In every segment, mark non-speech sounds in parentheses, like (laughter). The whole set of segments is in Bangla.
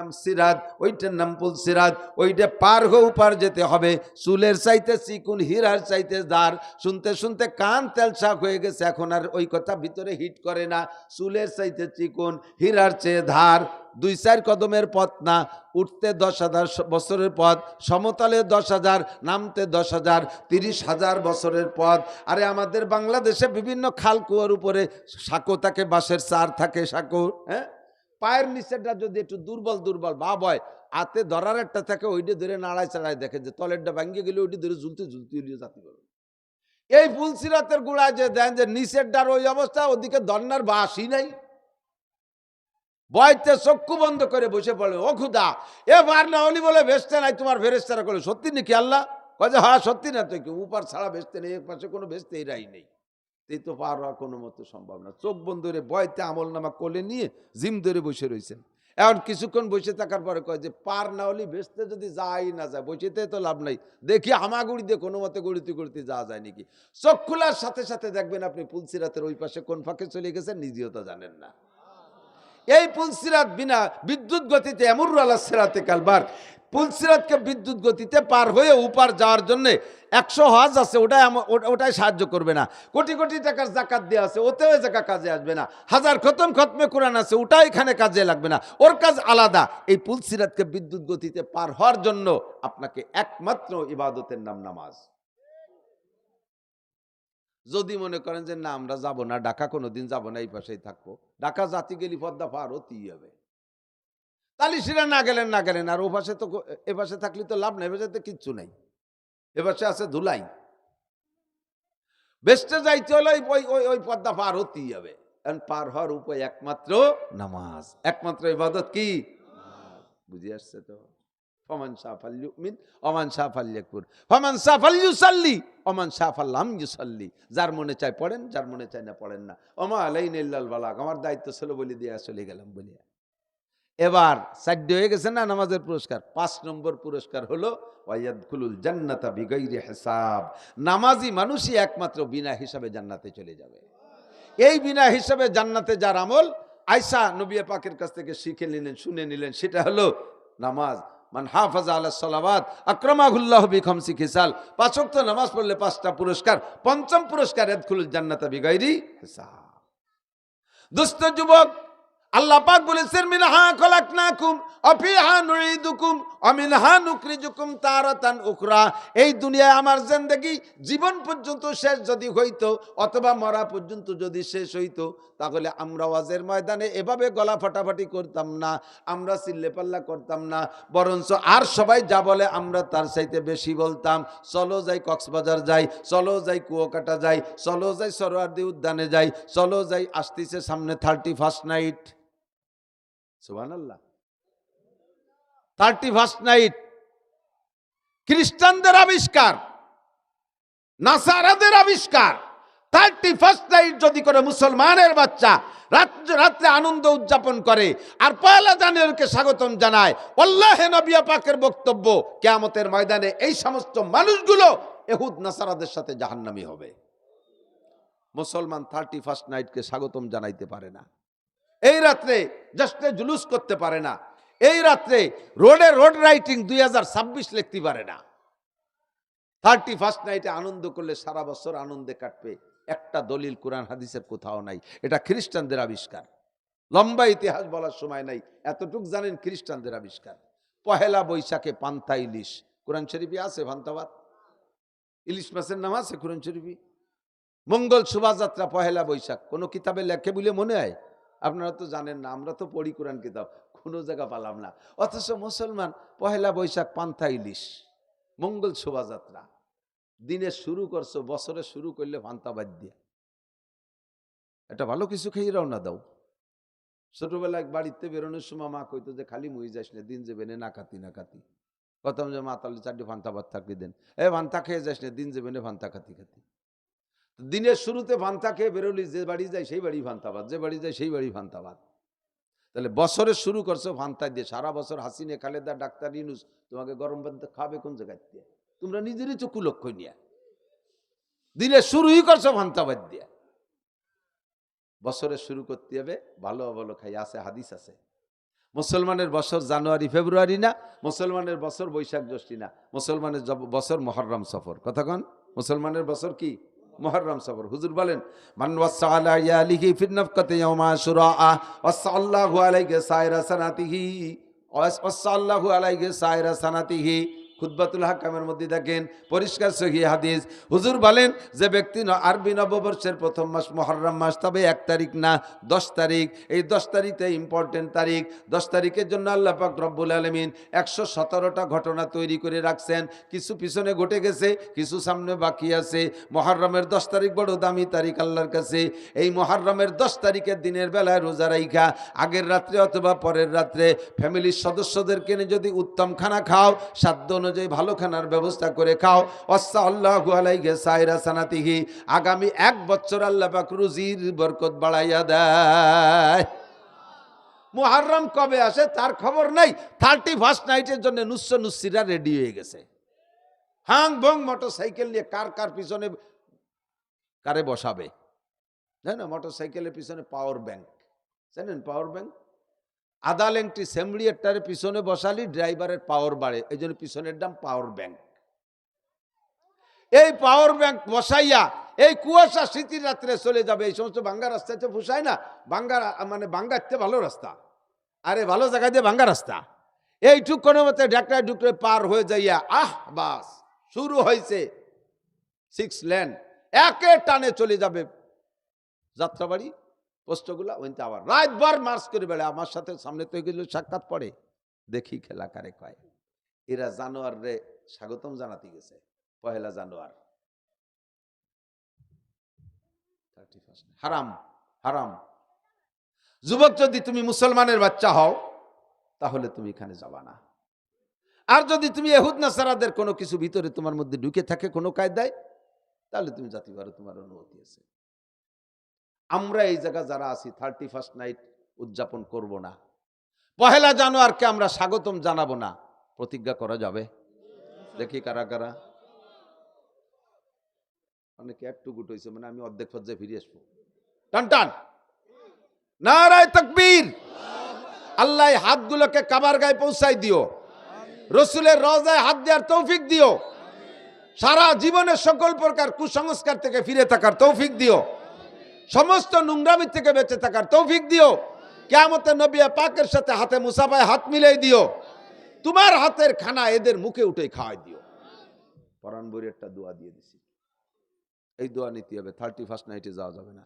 নাম সিরাজ, ওইটার নাম পুল সিরাজ, ওইটা পার হয়ে পার যেতে হবে। চুলের চাইতে চিকুন, হীরার চাইতে দার, শুনতে শুনতে কান তেল শাক হয়ে গেছে, এখন আর ওই কথা ভিতরে হিট করে না। চুলের চাইতে চিকুন, হীরার চেয়ে ধার, দুই চার কদমের পথ না, উঠতে দশ হাজার বছরের পথ, সমতলে দশ হাজার, নামতে দশ হাজার, তিরিশ হাজার বছরের পথ। আরে আমাদের বাংলাদেশে বিভিন্ন খাল কুয়োর উপরে সাঁকো থাকে, বাঁশের চার থাকে সাঁকো হ্যাঁ? পায়ের নিচেরটা যদি একটু দুর্বল দুর্বল ভাব হয়, হাতে ধরার একটা থাকে ওইটা ধরে নাড়াই চাড়াই দেখে যে তলেরটা ভাঙ্গিয়ে গেলে ওইটা ধরে ঝুলতে ঝুলতে উলিয়ে জাতি পারবে এই ফুলসিরাতের গোড়ায় যে দেন যে নিচের ডার ওই অবস্থা, ওদিকে দন্নার বাসই নাই। বয়তে চক্ষু বন্ধ করে বসে পড়ে, ও খুদা এবার না হলি বলে বেচতে নাই তোমার ফেরেস্তারা করলে সত্যি নাকি আল্লাহ? কয়ে হ্যাঁ সত্যি না তো কি, উপার ছাড়া বেচতে নেই এক পাশে কোনো বেচতে এরাই নেই। এই তো পার হওয়া কোনো মতো সম্ভব না। চোখ বন্ধ করে বয়তে আমল নামা কোলে নিয়ে জিম ধরে বসে রয়েছেন। এখন কিছুক্ষণ বসে থাকার পরে কয় যে, পার না হলে বেচতে যদি যাই না যায়, বসেতে তো লাভ নাই। দেখি হামাগুড়ি দিয়ে কোনো মতে গড়িতে গড়িতে যাওয়া যায় নাকি? চোখ খোলার সাথে সাথে দেখবেন আপনি পুলসিরাতের ওই পাশে কোন ফাঁকে চলে গেছেন, নিজেও তো জানেন না। এই পুলসিরাত বিনা বিদ্যুৎ গতিতে এমর আল্লাহ সেরাতে কালবার পুলসিরাতকে বিদ্যুৎ গতিতে পার হয়ে উপার যাওয়ার জন্য একশো হজ আছে, ওটাই ওটাই সাহায্য করবে না। কোটি কোটি টাকার জাকাত দেওয়া আছে, ওতেও জায়গা কাজে আসবে না। হাজার খতম খতমে কোরআন আছে, ওটাও এখানে কাজে লাগবে না। ওর কাজ আলাদা। এই পুলসিরাতকে বিদ্যুৎ গতিতে পার হওয়ার জন্য আপনাকে একমাত্র ইবাদতের নাম নামাজ। যদি মনে করেন যে, না, আমরা যাব না, ঢাকা কোনোদিন যাব না, এই পাশেই থাকব। ঢাকা জাতি গেলি পদ্মা পার হতেই হবে। তালিশিরা না গেলেন না গেলেন। আর ও পাশে তো এ পাশে থাকলে তো লাভ নেই, এ তো কিচ্ছু নাই। এ পাশে আছে ধুলাই। বেস্টে যাইতে হলে ওই- ওই ওই পদ্মা পার হতেই হবে। কারণ পার হওয়ার উপায় একমাত্র নামাজ। একমাত্র ইবাদত কি? বুঝে আসছে তো? অমান ইউসাল্লি অমান ইউসাল্লি। যার মনে পড়েন, যার মনে না পড়েন না। ইল্লাল বালাগ। আমার দায়িত্ব ছিল বলে দিয়ে চলে গেলাম বলিয়া। এবার সাধ্য হয়ে গেছে না নামাজের পুরস্কার? পাঁচ নম্বর পুরস্কার হলো, ওয়াইয়াদখুলুল জান্নাতা বিগাইরি হিসাব। নামাজি মানুষই একমাত্র বিনা হিসাবে জান্নাতে চলে যাবে। এই বিনা হিসাবে জান্নাতে যার আমল, আয়সা নবী পাকের কাছ থেকে শিখে নিলেন, শুনে নিলেন, সেটা হলো নামাজ। মান হাফাজ আল্লাহ সালাবাদ আক্রমাহুল্লাহ বিখমসি খিসাল। পাঁচক তো নামাজ পড়লে পাঁচটা পুরস্কার, পঞ্চম পুরস্কার এদখুলুল জান্নাতা বিগৈরি হিসাব। দুস্থ যুবক আল্লাহ পাক বলেছেন মিনহা খলাকনাকুম অফিহা নুঈদুকুম অমিনহা নুখরিজুকুম তারাতান উখরা। এই দুনিয়ায় আমার জিন্দেগি জীবন পর্যন্ত শেষ যদি হইতো, অথবা মরা পর্যন্ত যদি শেষ হইতো, তাহলে আমরা ওয়াজের ময়দানে এভাবে গলা ফাটাফাটি করতাম না, আমরা চিল্লেপাল্লা করতাম না, বরঞ্চ আর সবাই যা বলে আমরা তার চাইতে বেশি বলতাম। চলো যাই কক্সবাজার যাই, চলো যাই কুয়াকাটা যাই, চলো যাই সরোয়ার্দি উদ্যানে যাই, চলো যাই আসতেছে সামনে thirty first night. Thirty first night খ্রিস্টানদের আবিষ্কার নাসারাদের আবিষ্কার। থার্টি ফার্স্ট নাইট যদি করে মুসলমানের বাচ্চা রাত্রে আনন্দ উদযাপন করে, আর পয়লা জানুয়ারিকে স্বাগতম জানায় অল্লাহে নবিয়া পাকের বক্তব্য, কেয়ামতের ময়দানে এই সমস্ত মানুষগুলো এহুদ নাসারাদের সাথে জাহান্নামি হবে। মুসলমান থার্টি ফার্স্ট নাইটকে স্বাগতম জানাইতে পারে না। এই রাত্রে জাস্টে জুলুস করতে পারে না। এই রাত্রে রোডে রোড রাইটিং দুই হাজার ছাব্বিশ লিখতে পারে না। থার্টি ফার্স্ট নাইটে আনন্দ করলে সারা বছর আনন্দে কাটবে। একটা দলিল কোরআন হাদিসের কোথাও নাই। এটা খ্রিস্টানদের আবিষ্কার। লম্বা ইতিহাস বলার সময় নাই। এতটুক জানেন খ্রিস্টানদের আবিষ্কার। পহেলা বৈশাখে পান্তা ইলিশ। কোরআন শরীফে আছে ভান্তাবাদ ইলিশ মাছের নাম আছে কোরআন শরীফে? মঙ্গল শোভাযাত্রা পহেলা বৈশাখ। কোনো কিতাবে লেখে বলে মনে হয়? আপনারা তো জানেন না, আমরা তো পড়ি কোরআন কিতাব, কোনো জায়গা পালাম না। অথচ মুসলমান, পহেলা বৈশাখ, পান্থা ইলিশ, মঙ্গল শোভাযাত্রা। দিনে শুরু করছ, বছরে শুরু করলে ভান্তা বাদ দিয়া। এটা ভালো কিছু খেয়ে রওনা দাও। ছোটবেলায় বাড়িতে বেরোনোর সময় মা কইতো যে, খালি মুই যাস না, দিন যাবে না কাতি না খাতি। প্রথম যে, মা, তাহলে চারটে ভান্তা ভাত থাকলে দেন। এ ভান্তা খেয়ে যাস না, দিন যাবে ভান্তা খাতি খাতি। দিনের শুরুতে ভান্তা খেয়ে বেরোলি, যে বাড়ি যায় সেই বাড়ি ভান্তাবাদ, যে বাড়ি যায় সেই বাড়ি ভান্তাবাদ। তাহলে বছরে শুরু করছ ভান্তা দিয়ে, সারা বছর হাসিনে, খালেদা, ডাক্তার, ইনুস, তোমাকে গরম ভাত খাবে কোন জায়গায় দিয়ে? তোমরা নিজেরই চক্ষু লক্ষ্য নিয়ে। দিনে শুরুই করছ ভান্তাবাদ দিয়ে। বছরে শুরু করতে হবে, ভালো ভালো খাই, আছে, হাদিস আছে। মুসলমানের বছর জানুয়ারি, ফেব্রুয়ারি না, মুসলমানের বছর বৈশাখ জ্যৈষ্ঠী না, মুসলমানের বছর মহরম সফর। কতক্ষণ মুসলমানের বছর কি? মহরম সফর হুজুর বলেন মান ওয়াসা আলা ইয়ালিহি ফিন নাফকাতি ইয়াউমা আশুরা ওয়াসাল্লাহু আলাইহি সাইরা সানাতিহি ওয়াসাল্লাহু আলাইহি সাইরা সানাতিহি খুতবাতুল হাকামের মধ্যে দেখেন, পরিষ্কার সহি হাদিস। হুজুর বলেন যে ব্যক্তি আরবি নববর্ষের প্রথম মাস মহরম মাস, তবে এক তারিখ না, দশ তারিখ। এই দশ তারিখে ইম্পর্টেন্ট তারিখ। দশ তারিখের জন্য আল্লাহ পাক রব্বুল আলমিন একশো সতেরোটা ঘটনা তৈরি করে রাখছেন। কিছু পিছনে ঘটে গেছে, কিছু সামনে বাকি আছে। মহরমের দশ তারিখ বড় দামি তারিখ আল্লাহর কাছে। এই মহরমের দশ তারিখের দিনের বেলায় রোজা রাইখা, আগের রাত্রে অথবা পরের রাত্রে। ফ্যামিলির সদস্যদেরকে যদি উত্তম খানা খাও, সাধ্য অনুযায়ী ভালো খানার ব্যবস্থা করে খাও। সানাতিহি। আগামী এক বছর আল্লাহ পাক রুজির বরকত বাড়াইয়া দেয়। মুহাররম কবে আসে তার খবর নাই। থার্টি ফার্স্ট নাইটের জন্য নুস্স নুসিরা রেডি হয়ে গেছে। হাং বং মোটর সাইকেল নিয়ে কার কার পিছনে কারে বসাবে? জানেন মোটর সাইকেলের পিছনে পাওয়ার ব্যাংক জানেন পাওয়ার ব্যাংক আদা লেংটি সেমলিয়ারটার পিছনে বসালি ড্রাইভারের পাওয়ার বাড়ে এই জন্য পিছনের দাম পাওয়ার ব্যাংক। এই পাওয়ার ব্যাংক বসাইয়া এই কুয়াশা স্মৃতির রাত্রে চলে যাবে, এই সমস্ত বাঙ্গা রাস্তাতে ফুসায় না বাঙ্গা মানে বাঙ্গাতে ভালো রাস্তা। আরে ভালো জায়গা দিয়ে বাঙ্গা রাস্তা। এইটুক কোনো মতে ডাকটায় ডুকরে পার হয়ে যাইয়া, আহ বাস, শুরু হয়েছে সিক্স লেন। একে টানে চলে যাবে যাত্রাবাড়ি। পোস্টগুলা ওইতে আবার রাতবার মার্চ করে বেড়ে আমার সাথে সামনে তো এগুলো সাক্ষাৎ পড়ে। দেখি খেলা কারে কয়। এরা জানোয়ার রে স্বাগতম জানাতে গেছে, পহেলা জানুয়ার। হারাম হারাম। যুবক যদি তুমি মুসলমানের বাচ্চা হও, তাহলে তুমি এখানে যাবা না। আর যদি তুমি এহুদ নাসারাদের কোনো কিছু ভিতরে তোমার মধ্যে ঢুকে থাকে কোনো কায়দায়, তাহলে তুমি জাতি পারো তোমার অনুমতি আছে। আমরা এই জায়গা যারা আছি থার্টি ফার্স্ট নাইট উদযাপন করব না। পহেলা জানুয়ারকে আমরা স্বাগতম জানাব না। প্রতিজ্ঞা করা যাবে? দেখি কারা কারা। অনেকে একটু গুট হয়েছে মানে আমি অর্ধেক পর্যায়ে ফিরে আসব। টান টান। নারায় তকবীর। আল্লাহ হাতগুলোকে কাবার গায়ে পৌঁছাই দিও। রসুলের রজায় হাত দেওয়ার তৌফিক দিও। সারা জীবনের সকল প্রকার কুসংস্কার থেকে ফিরে থাকার তৌফিক দিও। সমস্ত নোংরামি থেকে বেঁচে থাকার তৌফিক দিও। কেমতে নবিয়া পাকের সাথে হাতে মুসাফায় হাত মিলাই দিও। তোমার হাতের খানা এদের মুখে উঠে খাওয়াই দিও। পরান পরাণ একটা দোয়া দিয়ে দিছি। এই দোয়া নিতে হবে থার্টি ফার্স্ট নাইটে যাওয়া যাবে না।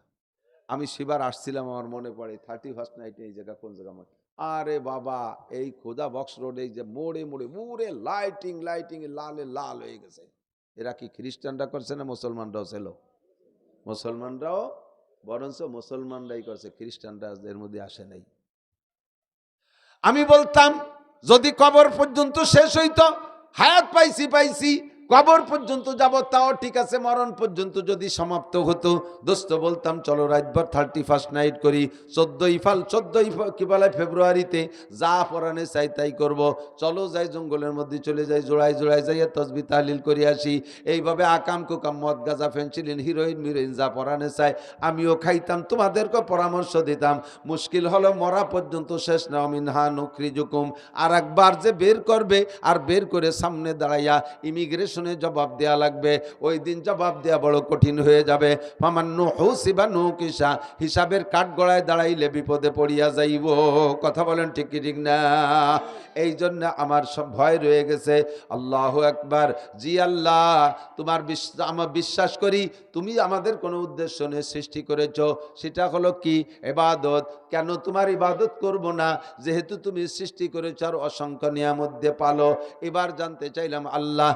আমি সেবার আসছিলাম, আমার মনে পড়ে থার্টি ফার্স্ট নাইটে এই জায়গা কোন জায়গা আমার? আরে বাবা, এই খোদা বক্স রোড এই যে মোড়ে মোড়ে মোড়ে লাইটিং লাইটিং লালে লাল হয়ে গেছে। এরা কি খ্রিস্টানরা করছে না মুসলমানরাও ছিল? মুসলমানরাও বরঞ্চ মুসলমানরাই করছে, খ্রিস্টানরা এর মধ্যে আসে নাই। আমি বলতাম, যদি কবর পর্যন্ত শেষ হইতো, হায়াত পাইছি পাইছি কবর পর্যন্ত যাব, তাও ঠিক আছে, মরণ পর্যন্ত যদি সমাপ্ত হতো। দোস্ত, বলতাম, চলো রাতভর থার্টি ফার্স্ট নাইট করি। চোদ্দই ফাল, চোদ্দই কি বলে, ফেব্রুয়ারিতে যা পরাণে চাই তাই করব। চলো যাই জঙ্গলের মধ্যে, চলে যাই জোড়াই জোড়াই যাইয়া তসবি তাহলিল করে আসি। এইভাবে আকাম কুকাম, মদ, গাজা ফেন্সিলিন হিরোইন মিরোইন যা পরাণে চাই, আমিও খাইতাম তোমাদেরকে পরামর্শ দিতাম। মুশকিল হলো, মরা পর্যন্ত শেষ না মিনহা নকরি জুকুম আর একবার যে বের করবে, আর বের করে সামনে দাঁড়াইয়া ইমিগ্রেশনে জবাব দেয়া লাগবে। ওই দিন জবাব দেয়া বড় কঠিন হয়ে যাবে। ফামান্নু হৌসিবা নৌ কিসা হিসাবের কাঠ গড়ায় দাঁড়াইলে বিপদে পড়িয়া যাইব। কথা বলেন ঠিক ঠিক না? এই জন্য আমার সব ভয় রয়ে গেছে। আল্লাহ একবার জি আল্লাহ, তোমার বিশ্বাস, আমার বিশ্বাস করি, তুমি আমাদের কোনো উদ্দেশ্য নিয়ে সৃষ্টি করেছ। সেটা হলো কি? এবাদত কেন তোমার ইবাদত করব না? যেহেতু তুমি সৃষ্টি করেছ আর অসংখ্য নিয়ামত দিয়ে পালো। এবার জানতে চাইলাম আল্লাহ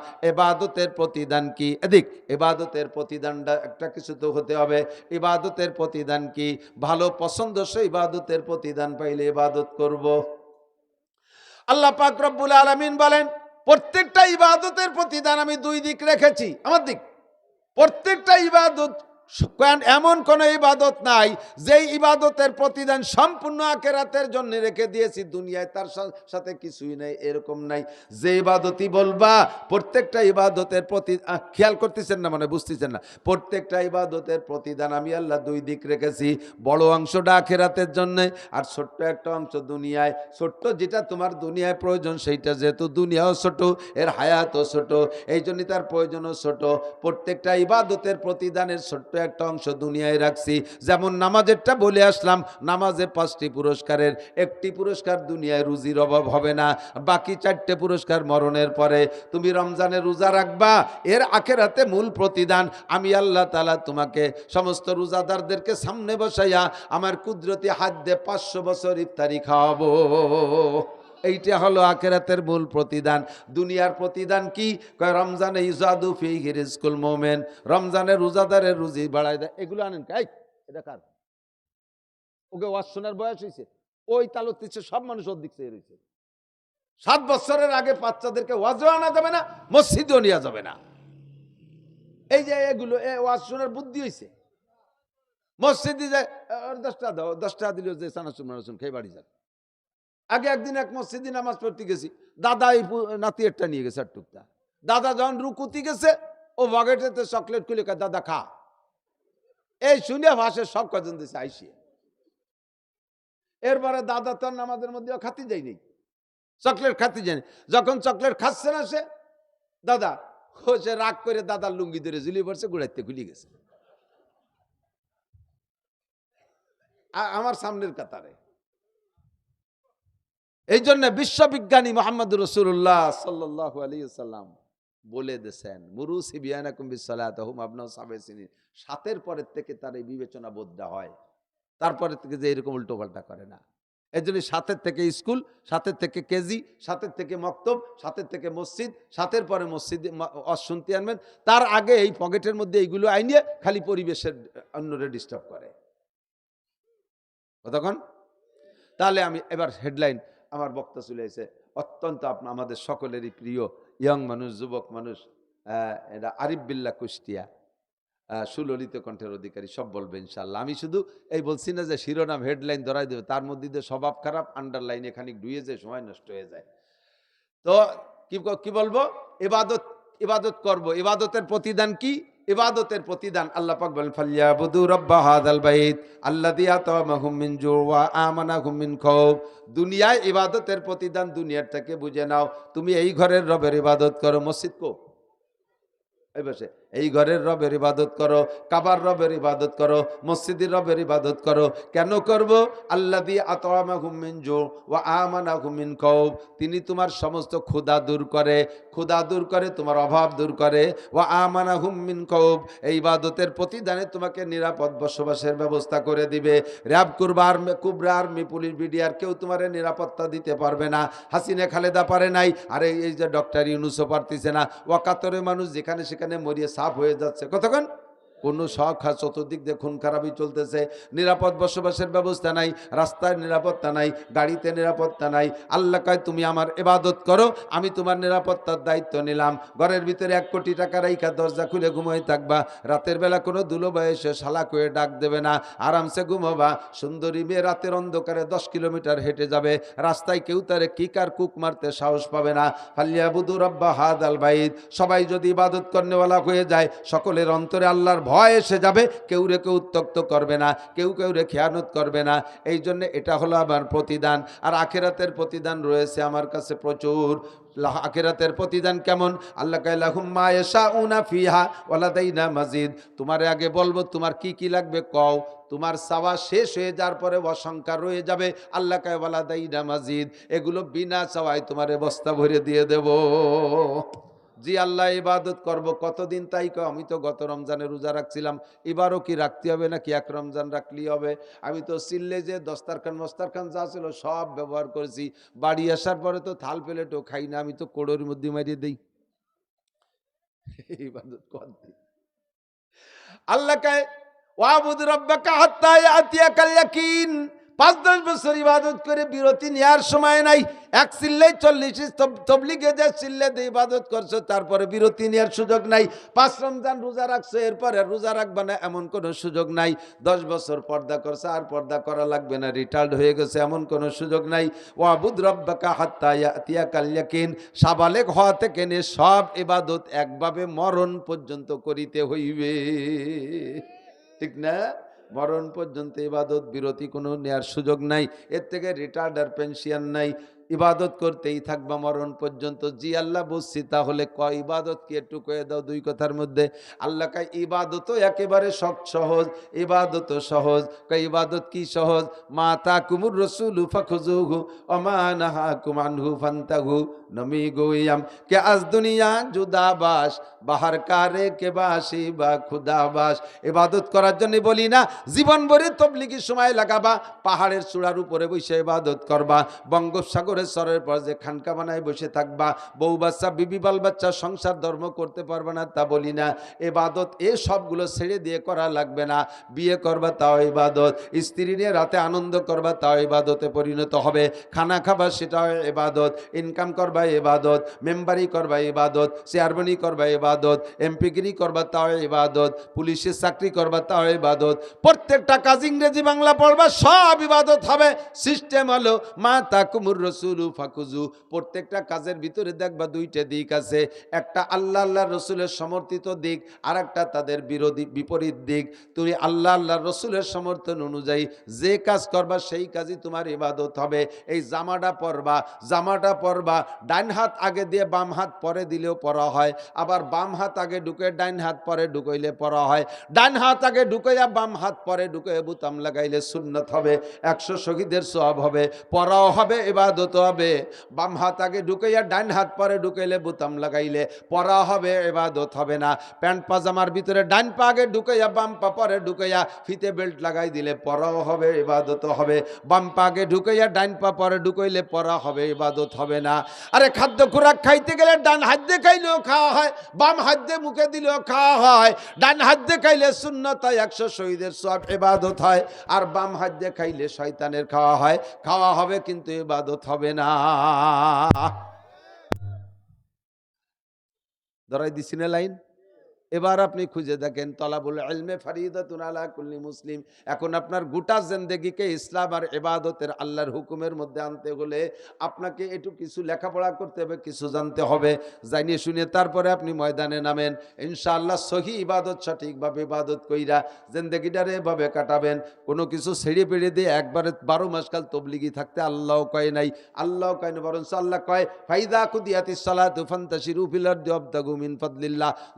এবাদতের প্রতিদান কি? এদিক, ইবাদতের প্রতিদানটা একটা কিছু তো হতে হবে। ইবাদতের প্রতিদান কি? ভালো পছন্দ সে ইবাদতের প্রতিদান পাইলে ইবাদত করব। আল্লাহ পাক রব্বুল আলামিন বলেন, প্রত্যেকটা ইবাদতের প্রতিদান আমি দুই দিক রেখেছি। আমার দিক, প্রত্যেকটা ইবাদত এমন কোনো ইবাদত নাই, যেই ইবাদতের প্রতিদান সম্পূর্ণ আকেরাতের জন্য রেখে দিয়েছি, দুনিয়ায় তার সাথে কিছুই নাই, এরকম নাই। যে ইবাদতই বলবা, প্রত্যেকটা ইবাদতের প্রতি খেয়াল করতেছেন না মানে বুঝতেছেন না? প্রত্যেকটা ইবাদতের প্রতিদান আমি আল্লাহ দুই দিক রেখেছি, বড় অংশটা আখেরাতের জন্যে আর ছোট্ট একটা অংশ দুনিয়ায়। ছোট্ট যেটা তোমার দুনিয়ায় প্রয়োজন, সেইটা যেহেতু দুনিয়াও ছোট, এর হায়াতও ছোট এই জন্যই তার প্রয়োজনও ছোট। প্রত্যেকটা ইবাদতের প্রতিদানের ছোট্ট একটা অংশ দুনিয়ায় রাখছি। যেমন নামাজেরটা বলে আসলাম, নামাজে পাঁচটি পুরস্কারের, একটি পুরস্কার দুনিয়ায় রুজির অভাব হবে না। বাকি চারটে পুরস্কার মরণের পরে তুমি রমজানে রোজা রাখবা, এর আখেরাতে মূল প্রতিদান। আমি আল্লাহ তালা তোমাকে সমস্ত রোজাদারদেরকে সামনে বসাইয়া আমার কুদরতি হাত দিয়ে পাঁচশো বছর ইফতারি খাওয়াবো। এইটা হলো আখেরাতের মূল প্রতিদান। দুনিয়ার প্রতিদান কি? কয়, রমজানে ইজাদু ফি রিজকুল মোমেন। রমজানে রোজাদারের রুজি বাড়ায় দেয়। এগুলো আনেন কাই এটা কার? ওকে ওয়াজ বয়স হয়েছে ওই তালত দিচ্ছে, সব মানুষ ওর দিক চেয়ে রয়েছে সাত বছরের আগে বাচ্চাদেরকে ওয়াজও আনা যাবে না, মসজিদেও নেওয়া যাবে না। এই যে এগুলো, এ ওয়াজ বুদ্ধি হয়েছে মসজিদে যায় দশটা দাও, দশটা দিল যে সানাসুন মানাসুন খেয়ে বাড়ি যান আগে একদিন এক মসজিদে নামাজ পড়তে গেছি। দাদা এই নাতি একটা নিয়ে গেছে আর টুকটা দাদা যখন রুকুতি গেছে ও বাগেটেতে চকলেট খুলে কয়, দাদা খা। এই শুনে ভাসে সব কজন দিছে আইসিয়ে এরপরে দাদা তো নামাজের মধ্যে খাতি যায়নি চকলেট খাতি যায়নি যখন চকলেট খাচ্ছে না সে দাদা ও সে রাগ করে দাদার লুঙ্গি ধরে ঝুলিয়ে পড়ছে গুড়াইতে খুলে গেছে। আমার সামনের কাতারে। এই জন্য বিশ্ববিজ্ঞানী মোহাম্মদ রসুল্লাহ সাল্লাহ আলী সাল্লাম বলে দিয়েছেন মুরু সাবেসিনি সাতের পরের থেকে তার এই বিবেচনা বোধটা হয়। তারপরে থেকে যে এরকম উল্টো পাল্টা করে না। এই জন্য সাতের থেকে স্কুল, সাতের থেকে কেজি, সাতের থেকে মক্তব, সাতের থেকে মসজিদ, সাতের পরে মসজিদে অশুনতে আনবেন। তার আগে এই পকেটের মধ্যে এইগুলো আইনিয়ে খালি পরিবেশের অন্যরে ডিস্টার্ব করে। কতক্ষণ? তাহলে আমি এবার হেডলাইন আমার বক্তা চলে এসে, অত্যন্ত আপনা, আমাদের সকলেরই প্রিয় ইয়ং মানুষ, যুবক মানুষ এরা আরিফ বিল্লা কুষ্টিয়া সুললিত কণ্ঠের অধিকারী, সব বলবে ইনশাল্লাহ আমি শুধু এই বলছি না যে শিরোনাম হেডলাইন ধরাই দেবে, তার মধ্যে দিয়ে স্বভাব খারাপ আন্ডারলাইন এখানে ডুয়ে যায়, সময় নষ্ট হয়ে যায়। তো কি কি বলব? এবাদত ইবাদত করব। ইবাদতের প্রতিদান কি? ইবাদতের প্রতিদান আল্লাহ পাক বলেন রব্বা হাদ হাদাল বাইত আল্লাযী আতামাহুম মিন জু ওয়া আমানাহুম মিন খাউফ দুনিয়ায় ইবাদতের প্রতিদান দুনিয়ার থেকে বুঝে নাও, তুমি এই ঘরের রবের ইবাদত করো, মসজিদ কো। এই বসে। এই ঘরের রবের ইবাদত করো, কাবার রবের ইবাদত করো, মসজিদের রবের ইবাদত করো। কেন করব? আল্লাহ দিয়ে আতমা হুমিন জো ও আমানা হুমিন খৌব তিনি তোমার সমস্ত ক্ষুদা দূর করে, ক্ষুধা দূর করে, তোমার অভাব দূর করে। ও আমানা হুমিন খৌব এই ইবাদতের প্রতিদানে তোমাকে নিরাপদ বসবাসের ব্যবস্থা করে দিবে। র্যাব, কুরবা, আর্মি, কুবরা, আর্মি, পুলিশ কেউ তোমার নিরাপত্তা দিতে পারবে না। হাসিনে খালেদা পারে নাই। আরে এই- এই যে ডক্টর ইউনুসও পারতেছে না। ওয়াকাতরে মানুষ যেখানে সেখানে মরিয়ে সাফ হয়ে যাচ্ছে। কতক্ষণ? কোনো শখ আর চতুর্দিক দিয়ে খুন খারাপই চলতেছে, নিরাপদ বসবাসের ব্যবস্থা নাই, রাস্তায় নিরাপত্তা নাই, গাড়িতে নিরাপত্তা নাই। আল্লাহ কয়, তুমি আমার এবাদত করো, আমি তোমার নিরাপত্তার দায়িত্ব নিলাম। ঘরের ভিতরে এক কোটি টাকা রাইখা দরজা খুলে ঘুমোয় থাকবা। রাতের বেলা কোনো দুলো বয়সে শালা করে ডাক দেবে না। আরামসে ঘুমোবা। সুন্দরী মেয়ে রাতের অন্ধকারে দশ কিলোমিটার হেঁটে যাবে। রাস্তায় কেউ তারে কিকার কুক মারতে সাহস পাবে না। ফালিয়া বুদু রব্বা হাদ আল বাইদ সবাই যদি ইবাদত কর্নেওয়ালা হয়ে যায়, সকলের অন্তরে আল্লাহর ভয় এসে যাবে, কেউ রে কেউ উত্তক্ত করবে না, কেউ কেউ রে খেয়ানত করবে না। এই জন্য এটা হলো আমার প্রতিদান। আর আখেরাতের প্রতিদান রয়েছে আমার কাছে প্রচুর। আখেরাতের প্রতিদান কেমন? আল্লাহ কাইলাহুম মা ইয়াশাউনা ফিহা ওয়ালাদাইনা মাজিদ। তোমারে আগে বলব, তোমার কি কি লাগবে কও। তোমার সাওয়া শেষ হয়ে যাওয়ার পরে অসংখ্যা রয়ে যাবে। আল্লাহ কায় ওয়ালাদাইনা মাজিদ। এগুলো বিনা চাওয়ায় তোমারে বস্তা ভরে দিয়ে দেব। জি আল্লাহ ইবাদত করব, কতদিন তাই কয়, আমি তো গত রমজানে রোজা রাখছিলাম, এবারও কি রাখতে হবে নাকি এক রমজান রাখলেই হবে? আমি তো সিললে যে দস্তারখান মস্তারখান যা ছিল সব ব্যবহার করেছি, বাড়ি আসার পরে তো থাল প্লেটও খাই না, আমি তো কোড়োর মধ্যে মারিয়ে দিই। (laughs) ইবাদত কর দিই আল্লাহ কায়, ওয়াবুদ রব্বাকা হাত্তা ইয়াতিয়াকাল ইয়াকিন। পাঁচ দশ বছর ইবাদত করে বিরতি নেওয়ার সময় নাই। এক চিল্লাই চল্লিশ তবলিগে যে চিল্লে দিয়ে ইবাদত করছ, তারপরে বিরতি নেওয়ার সুযোগ নাই। পাঁচ রমজান রোজা রাখছো, এরপরে রোজা রাখবে না, এমন কোনো সুযোগ নাই। দশ বছর পর্দা করছে, আর পর্দা করা লাগবে না, রিটায়ার্ড হয়ে গেছে, এমন কোনো সুযোগ নাই। ওয়াবুদ রব্বাকা হাত্তা ইয়াতিয়া কাল্যাকিন সাবালেক হওয়া থেকে নে সব ইবাদত একভাবে মরণ পর্যন্ত করিতে হইবে। ঠিক না? মরণ পর্যন্ত ইবাদত বিরতি কোনো নেয়ার সুযোগ নাই। এর থেকে রিটায়ার্ড আর পেনশিয়ান নাই। ইবাদত করতেই থাকবা মরণ পর্যন্ত। জি আল্লাহ বুঝছি তাহলে ক ইবাদত কি? একটু কয়ে দাও দুই কথার মধ্যে। আল্লাহ কাই ইবাদতও একেবারে সব সহজ, ইবাদত সহজ। ক ইবাদত কি সহজ? মা তা কুমুর রসুল ফাখুজুহু অমানাহা কুমানহু ফান্তাহু নমি গোয়াম কে আজ দুনিয়া জুদাবাস বাহার কারে কে বাসি বা খুদাবাস ইবাদত করার জন্য বলি না জীবন ভরে তবলিগি সময় লাগাবা, পাহাড়ের চূড়ার উপরে বসে ইবাদত করবা বঙ্গোপসাগরের সরের পর যে খানকা বানায় বসে থাকবা, বউ বাচ্চা, বিবি বাল বাচ্চা, সংসার ধর্ম করতে পারবে না তা বলি না। এবাদত এ সবগুলো ছেড়ে দিয়ে করা লাগবে না। বিয়ে করবা তাও ইবাদত স্ত্রী নিয়ে রাতে আনন্দ করবা তাও ইবাদতে পরিণত হবে। খানা খাবা সেটাও এবাদত ইনকাম করবা এবাদত, মেম্বারি করবা ইবাদত চেয়ারম্যানই করবা ইবাদত এমপিগিরি করবা তাও ইবাদত পুলিশের চাকরি করবা তাও ইবাদত প্রত্যেকটা কাজ ইংরেজি বাংলা পড়বা, সব ইবাদত হবে। সিস্টেম হলো, মা তাকুমুর রসুলু ফাকুজু, প্রত্যেকটা কাজের ভিতরে দেখবা দুইটা দিক আছে। একটা আল্লাহ আল্লাহ রসুলের সমর্থিত দিক আর একটা তাদের বিরোধী বিপরীত দিক। তুমি আল্লাহ আল্লাহ রসুলের সমর্থন অনুযায়ী যে কাজ করবা, সেই কাজই তোমার ইবাদত হবে। এই জামাটা পরবা জামাটা পরবা ডাইন হাত আগে দিয়ে বাম হাত পরে দিলেও পরা হয়। আবার বাম হাত আগে ঢুকে ডাইন হাত পরে ঢুকাইলে পরা হয়। ডাইন হাত আগে ঢুকাইয়া বাম হাত পরে ঢুকে বুতাম লাগাইলে সুন্নত হবে, একশো শহীদের সব হবে। পরাও হবে ইবাদত হবে। বাম হাত আগে ঢুকাইয়া ডাইন হাত পরে ঢুকাইলে বুতাম লাগাইলে পরা হবে ইবাদত হবে না। প্যান্ট পাজামার ভিতরে ডাইন পা আগে ঢুকাইয়া, বাম পা পরে ঢুকাইয়া ফিতে বেল্ট লাগাই দিলে পরাও হবে ইবাদত হবে। বাম পা আগে ঢুকাইয়া ডাইন পা পরে ঢুকাইলে পরা হবে ইবাদত হবে না। আরে খাদ্য খোরাক খাইতে গেলে ডান হাত দিয়ে খাইলেও খাওয়া হয়, বাম হাত দিয়ে মুখে দিলেও খাওয়া হয়। ডান হাত দিয়ে খাইলে শূন্যতা একশো শহীদের সব ইবাদত হয়। আর বাম হাত দিয়ে খাইলে শয়তানের খাওয়া হয়, খাওয়া হবে কিন্তু এবাদত হবে না। ধরাই দিছি না লাইন। এবার আপনি খুঁজে দেখেন, তলাবুল এলমে ফারিদাতুন কুল্লি মুসলিম। এখন আপনার গোটা জিন্দেগিকে ইসলাম আর এবাদতের আল্লাহর হুকুমের মধ্যে আনতে হলে আপনাকে একটু কিছু লেখাপড়া করতে হবে, কিছু জানতে হবে। জানিয়ে শুনে তারপরে আপনি ময়দানে নামেন। ইনশাআল্লাহ সহি ইবাদত, সঠিকভাবে ইবাদত কইরা জিন্দেগিটারে এভাবে কাটাবেন। কোনো কিছু ছেড়ে পেড়ে দিয়ে একবারে বারো মাস কাল তবলিগি থাকতে আল্লাহ কয় নাই আল্লাহ কয় না বরঞ্চ আল্লাহ কয়, ফাইদা কুদিয়াতি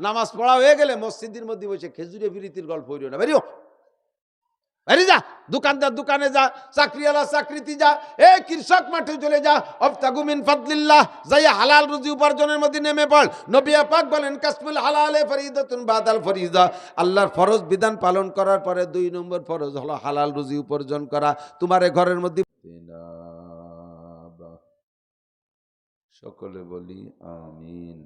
নামাজ পড়া হয়ে গেলে মসজিদের মধ্যে বসে খেজুরে বিরিতির গল্প হইল না। বেরিও। বেরিয়ে যা। দোকানদার দোকানে যা, চাকরিওয়ালা চাকরিতে যা, এ কৃষক মাঠে চলে যা। অফতাগু মিন ফাদলিল্লাহ। যাই হালাল রুজি উপার্জনের মধ্যে নেমে পড়। নবিয়া পাক বলেন কাসমুল হালালে ফরিদাতুন বাদাল ফরিদা। আল্লাহর ফরজ বিধান পালন করার পরে দুই নম্বর ফরজ হলো হালাল রুজি উপার্জন করা। তোমার ঘরের মধ্যে সকলে বলি, আমিন।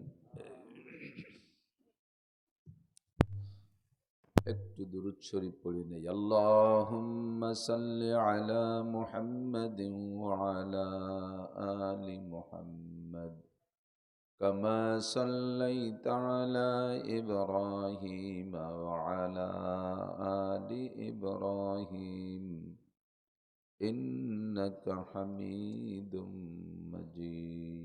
একটু দূরত শরীফ পড়ে নেই আল্লাহ আলি মোহাম্মদ كما صليت على إبراهيم وعلى آل إبراهيم إنك حميد مجيد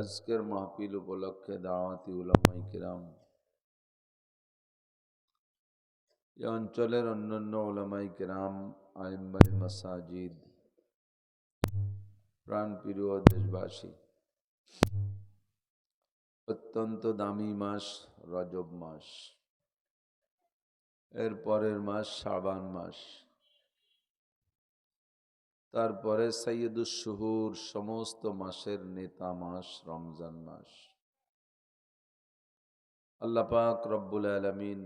আজকের মাহফিল উপলক্ষে দাওয়াতি উলামাই কিরাম এ অঞ্চলের অন্যান্য ওলামাই কিরাম আইম্বাই মাসাজিদ, প্রাণপ্রিয় দেশবাসী, অত্যন্ত দামি মাস রজব মাস। এর পরের মাস শ্রাবান মাস। তারপরে সৈয়দুস শুহুর সমস্ত মাসের নেতা মাস, রমজান মাস। আল্লাহ পাক রব্বুল আলমিন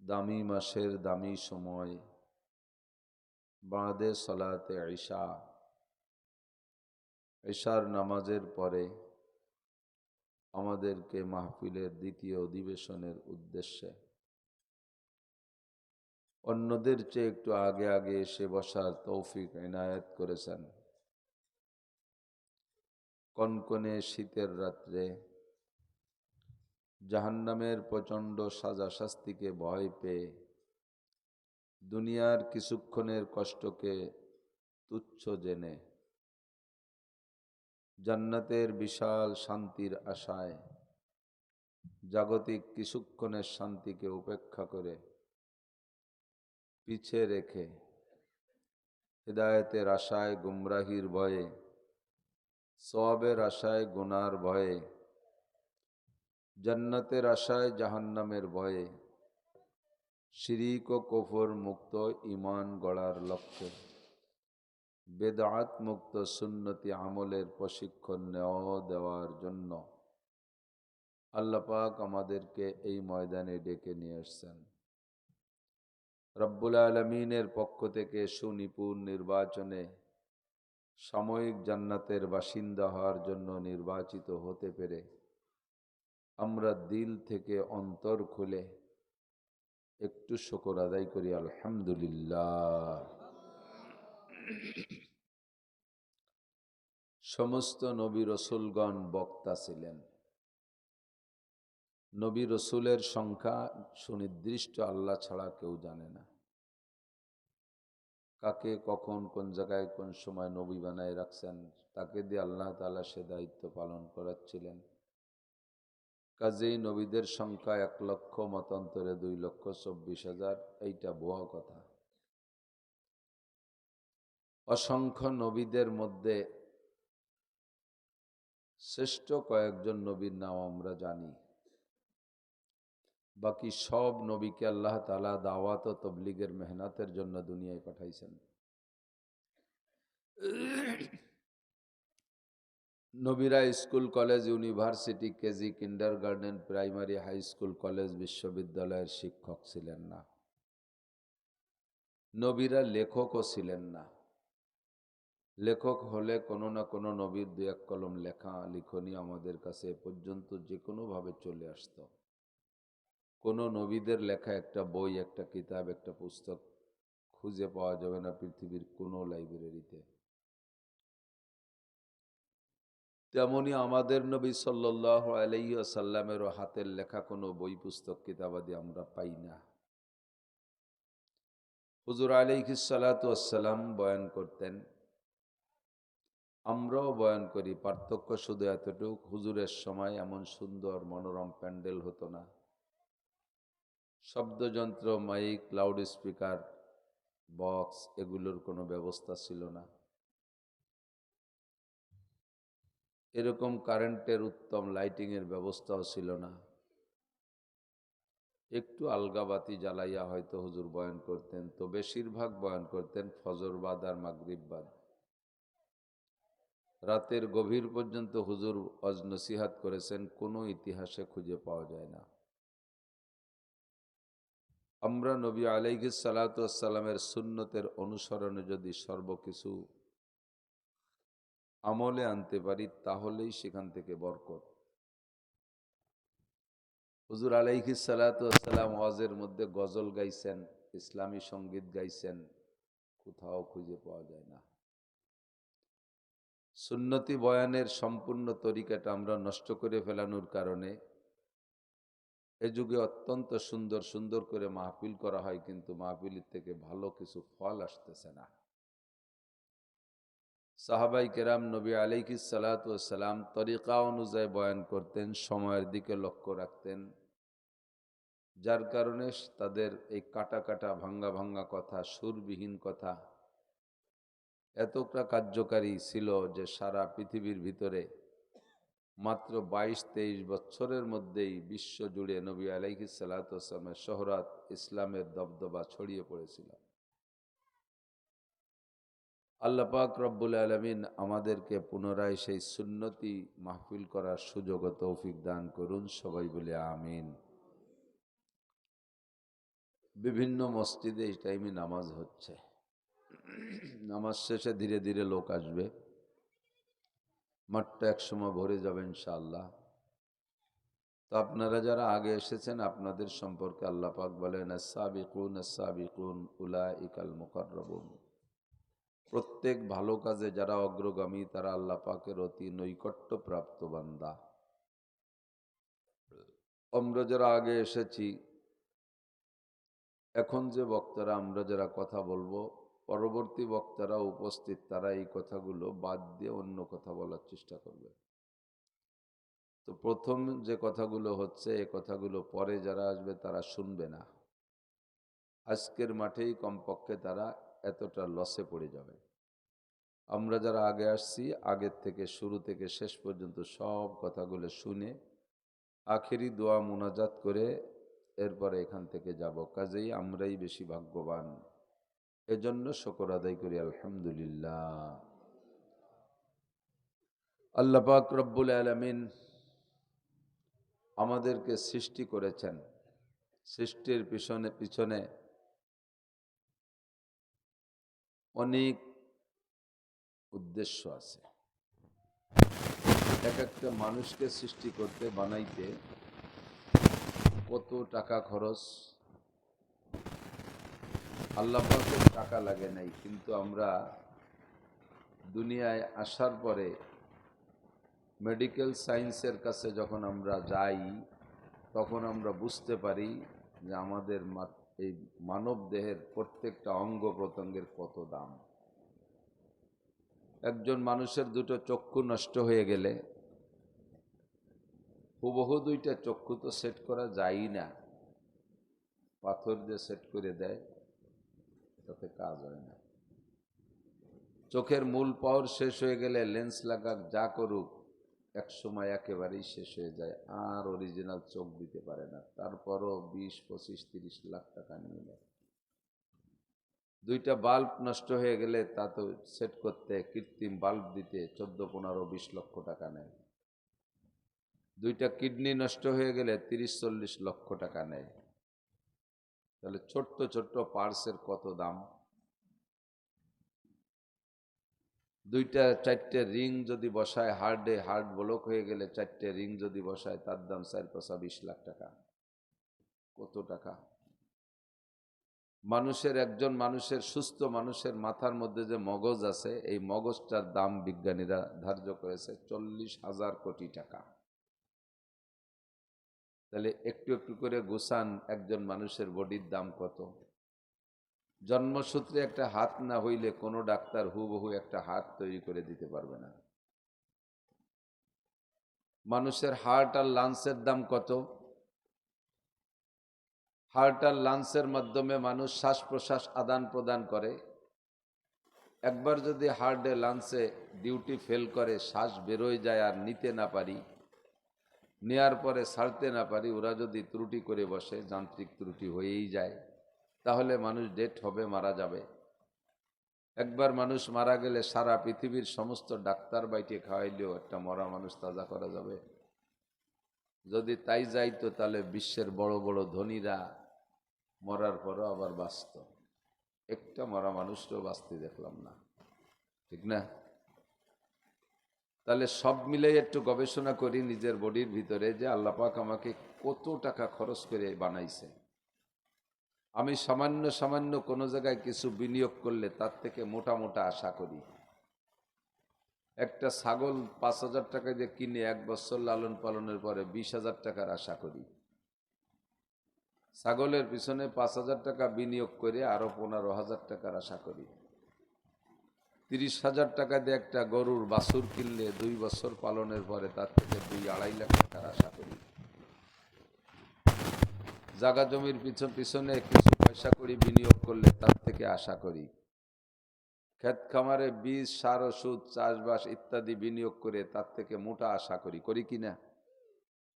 দামি মাসের দামি সময় বাঁদে সলাতে ঈশা, ঈশার নামাজের পরে আমাদেরকে মাহফিলের দ্বিতীয় অধিবেশনের উদ্দেশ্যে অন্যদের চেয়ে একটু আগে আগে এসে বসার তৌফিক, এনায়েত করেছেন। কনকনে শীতের রাত্রে জাহান্নামের প্রচণ্ড সাজা শাস্তিকে ভয় পেয়ে দুনিয়ার কিছুক্ষণের কষ্টকে তুচ্ছ জেনে জান্নাতের বিশাল শান্তির আশায় জাগতিক কিছুক্ষণের শান্তিকে উপেক্ষা করে পিছে রেখে, হৃদায়তের আশায় গুমরাহির ভয়ে সবের আশায় গুনার ভয়ে, জান্নাতের আশায় জাহান্নামের ভয়ে, শিরিক ও কফর মুক্ত ইমান গড়ার লক্ষ্যে, বেদাত মুক্ত সুন্নতি আমলের প্রশিক্ষণ নেওয়া দেওয়ার জন্য আল্লাপাক আমাদেরকে এই ময়দানে ডেকে নিয়ে এসছেন। রব্বুল আলমিনের পক্ষ থেকে সুনিপুণ নির্বাচনে সাময়িক জান্নাতের বাসিন্দা হওয়ার জন্য নির্বাচিত হতে পেরে আমরা দিল থেকে অন্তর খুলে একটু শকর আদায় করি, আলহামদুলিল্লাহ। সমস্ত নবী রসুলগণ বক্তা ছিলেন। নবী রসুলের সংখ্যা সুনির্দিষ্ট আল্লাহ ছাড়া কেউ জানে না। কাকে কখন, কোন জায়গায়, কোন সময় নবী বানায় রাখছেন, তাকে দিয়ে আল্লাহ তালা সে দায়িত্ব পালন করাচ্ছিলেন। কাজেই নবীদের সংখ্যা এক লক্ষ, মতান্তরে দুই লক্ষ, চব্বিশ হাজার, এইটা ভুয়া কথা। অসংখ্য নবীদের মধ্যে শ্রেষ্ঠ কয়েকজন নবীর নাম আমরা জানি। বাকি সব নবীকে আল্লাহ তালা দাওয়াত ও তবলিগের মেহনাতের জন্য দুনিয়ায় পাঠাইছেন। নবীরা school, college, university, KG kindergarten primary, high school, college, বিশ্ববিদ্যালয়ের শিক্ষক ছিলেন না। নবীরা লেখকও ছিলেন না। লেখক হলে কোনো না কোনো নবীর দু এক কলম লেখা লিখনি আমাদের কাছে পর্যন্ত যে কোনোভাবে চলে আসতো। কোনো নবীদের লেখা একটা বই, একটা কিতাব, একটা পুস্তক খুঁজে পাওয়া যাবে না পৃথিবীর কোনো লাইব্রেরিতে। তেমনি আমাদের নবী সাল্লাহ আলাইসাল্লামেরও হাতের লেখা কোনো বই, পুস্তক কিতাবাদি আমরা পাই না। হুজুর আলিহিসাল্লাতাম বয়ান করতেন, আমরাও বয়ান করি, পার্থক্য শুধু এতটুক, হুজুরের সময় এমন সুন্দর মনোরম প্যান্ডেল হতো না। শব্দযন্ত্র মাইক লাউড স্পিকার বক্স এগুলোর কোনো ব্যবস্থা ছিল না। এরকম কারেন্টের উত্তম লাইটিংয়ের ব্যবস্থাও ছিল না। একটু আলগাবাতি জ্বালাইয়া হয়তো হুজুর বয়ান করতেন, তো বেশিরভাগ বয়ান করতেন ফজরবাদ আর মাগরিববাদ রাতের গভীর পর্যন্ত হুজুর অজনসিহাত করেছেন, কোনো ইতিহাসে খুঁজে পাওয়া যায় না। আমরা নবী আলাইহি সালাতামের সুন্নতের অনুসরণে যদি সর্বকিছু আমলে আনতে পারি, তাহলেই সেখান থেকে বরকত। হুজুর আলাইহি সালাতাম ওয়াজের মধ্যে গজল গাইছেন, ইসলামী সংগীত গাইছেন, কোথাও খুঁজে পাওয়া যায় না। সুন্নতি বয়ানের সম্পূর্ণ তরিকাটা আমরা নষ্ট করে ফেলানোর কারণে এ যুগে অত্যন্ত সুন্দর সুন্দর করে মাহফিল করা হয়, কিন্তু মাহফিলের থেকে ভালো কিছু ফল আসতেছে না। সাহাবাই কেরাম নবী আলিকি সালাতাম তরিকা অনুযায়ী বয়ান করতেন, সময়ের দিকে লক্ষ্য রাখতেন। যার কারণে তাদের এই কাটা কাটা, ভাঙ্গা ভাঙ্গা কথা, সুরবিহীন কথা এতটা কার্যকারী ছিল যে সারা পৃথিবীর ভিতরে মাত্র বাইশ তেইশ বছরের মধ্যেই বিশ্ব জুড়ে নবী আলাইহি সালাতামের শহরাত ইসলামের দবদবা ছড়িয়ে পড়েছিল। আল্লাহ পাক রব্বুল আলমিন আমাদেরকে পুনরায় সেই সুন্নতি মাহফিল করার সুযোগ তৌফিক দান করুন সবাই বলে আমিন। বিভিন্ন মসজিদে এই টাইমে নামাজ হচ্ছে। নামাজ শেষে ধীরে ধীরে লোক আসবে। মাঠটা একসময় ভরে যাবে ইনশাআল্লাহ। তো আপনারা যারা আগে এসেছেন, আপনাদের সম্পর্কে আল্লাহ পাক বলেন সাবিকুন সাবিকুন উলা ইকাল মুকাররবুন। প্রত্যেক ভালো কাজে যারা অগ্রগামী, তারা আল্লাহ পাকের অতি নৈকট্য প্রাপ্ত বান্দা। আমরা যারা আগে এসেছি, এখন যে বক্তারা, আমরা যারা কথা বলব পরবর্তী বক্তারা উপস্থিত, তারা এই কথাগুলো বাদ দিয়ে অন্য কথা বলার চেষ্টা করবে। তো প্রথম যে কথাগুলো হচ্ছে এই কথাগুলো পরে যারা আসবে তারা শুনবে না। আজকের মাঠেই কমপক্ষে তারা এতটা লসে পড়ে যাবে। আমরা যারা আগে আসছি, আগের থেকে শুরু থেকে শেষ পর্যন্ত সব কথাগুলো শুনে আখেরি দোয়া মোনাজাত করে এরপরে এখান থেকে যাব। কাজেই আমরাই বেশি ভাগ্যবান। এজন্য শকর আদায় করি, আলহামদুলিল্লাহ। আল্লাহ পাক রব্বুল আলমিন আমাদেরকে সৃষ্টি করেছেন। সৃষ্টির পিছনে পিছনে অনেক উদ্দেশ্য আছে। এক একটা মানুষকে সৃষ্টি করতে, বানাইতে কত টাকা খরচ আল্লাহ টাকা লাগে নাই, কিন্তু আমরা দুনিয়ায় আসার পরে মেডিকেল সায়েন্সের কাছে যখন আমরা যাই, তখন আমরা বুঝতে পারি যে আমাদের এই মানব দেহের প্রত্যেকটা অঙ্গ প্রত্যঙ্গের কত দাম। একজন মানুষের দুটো চক্ষু নষ্ট হয়ে গেলে হুবহু দুইটা চক্ষু তো সেট করা যায়ই না। পাথর দিয়ে সেট করে দেয়। তাতে কাজ হয় না। চোখের মূল পাওয়ার শেষ হয়ে গেলে লেন্স লাগাক যা করুক, এক সময় একেবারেই শেষ হয়ে যায়, আর অরিজিনাল চোখ দিতে পারে না। তারপরও বিশ, পঁচিশ, তিরিশ লাখ টাকা নিয়ে নেয়। দুইটা বাল্ব নষ্ট হয়ে গেলে তা তো সেট করতে, কৃত্রিম বাল্ব দিতে চোদ্দ, পনেরো, বিশ লক্ষ টাকা নেয়। দুইটা কিডনি নষ্ট হয়ে গেলে তিরিশ, চল্লিশ লক্ষ টাকা নেয়। তাহলে ছোট্ট ছোট্ট পার্সের কত দাম? দুইটা, চারটে রিং যদি বসায় হার্ডে হার্ড ব্লক হয়ে গেলে চারটে রিং যদি বসায়, তার দাম চার পয়সা বিশ লাখ টাকা। কত টাকা? মানুষের, একজন মানুষের, সুস্থ মানুষের মাথার মধ্যে যে মগজ আছে, এই মগজটার দাম বিজ্ঞানীরা ধার্য করেছে চল্লিশ হাজার কোটি টাকা। তাহলে একটু একটু করে গোসান একজন মানুষের বডির দাম কত? জন্মসূত্রে একটা হাত না হইলে কোনো ডাক্তার হুবহু একটা হাত তৈরি করে দিতে পারবে না। মানুষের হার্ট আর লাংসের দাম কত? হার্ট আর লাংসের মাধ্যমে মানুষ শ্বাস প্রশ্বাস আদান প্রদান করে। একবার যদি হার্টে লাংসে ডিউটি ফেল করে, শ্বাস বেরোয় যায় আর নিতে না পারি নেয়ার পরে ছাড়তে না পারি, ওরা যদি ত্রুটি করে বসে, যান্ত্রিক ত্রুটি হয়েই যায়, তাহলে মানুষ ডেট হবে মারা যাবে। একবার মানুষ মারা গেলে সারা পৃথিবীর সমস্ত ডাক্তার বাইটে খাওয়াইলেও একটা মরা মানুষ তাজা করা যাবে। যদি তাই যাইতো তাহলে বিশ্বের বড় বড় ধনীরা মরার পরও আবার বাঁচত। একটা মরা মানুষটাও বাঁচতে দেখলাম না। ঠিক না? তাহলে সব মিলে একটু গবেষণা করি নিজের বডির ভিতরে যে আল্লাপাক আমাকে কত টাকা খরচ করে বানাইছে। আমি সামান্য সামান্য কোনো জায়গায় কিছু বিনিয়োগ করলে তার থেকে মোটা মোটা আশা করি। একটা ছাগল পাঁচ হাজার টাকা দিয়ে কিনে এক বছর লালন পালনের পরে বিশ হাজার টাকার আশা করি। ছাগলের পিছনে পাঁচ হাজার টাকা বিনিয়োগ করে আরও পনেরো হাজার টাকার আশা করি। তিরিশ হাজার টাকা দিয়ে একটা গরুর বাছুর কিনলে দুই বছর পালনের পরে তার থেকে দুই আড়াই লাখ টাকার আশা করি। জাগা জমির পিছন পিছনে কিছু পয়সা করি বিনিয়োগ করলে তার থেকে আশা করি। ক্ষেত খামারে বীজ, সার, ওষুধ, চাষবাস ইত্যাদি বিনিয়োগ করে তার থেকে মোটা আশা করি। করি কি না?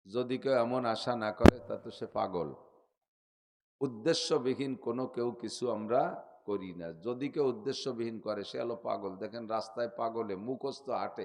যদি কেউ এমন আশা না করে, তা তো সে পাগল। উদ্দেশ্যবিহীন কোনো কেউ কিছু আমরা করি না। যদি কেউ উদ্দেশ্যবিহীন করে সে হলো পাগল। দেখেন রাস্তায় পাগলে মুখস্থ হাঁটে।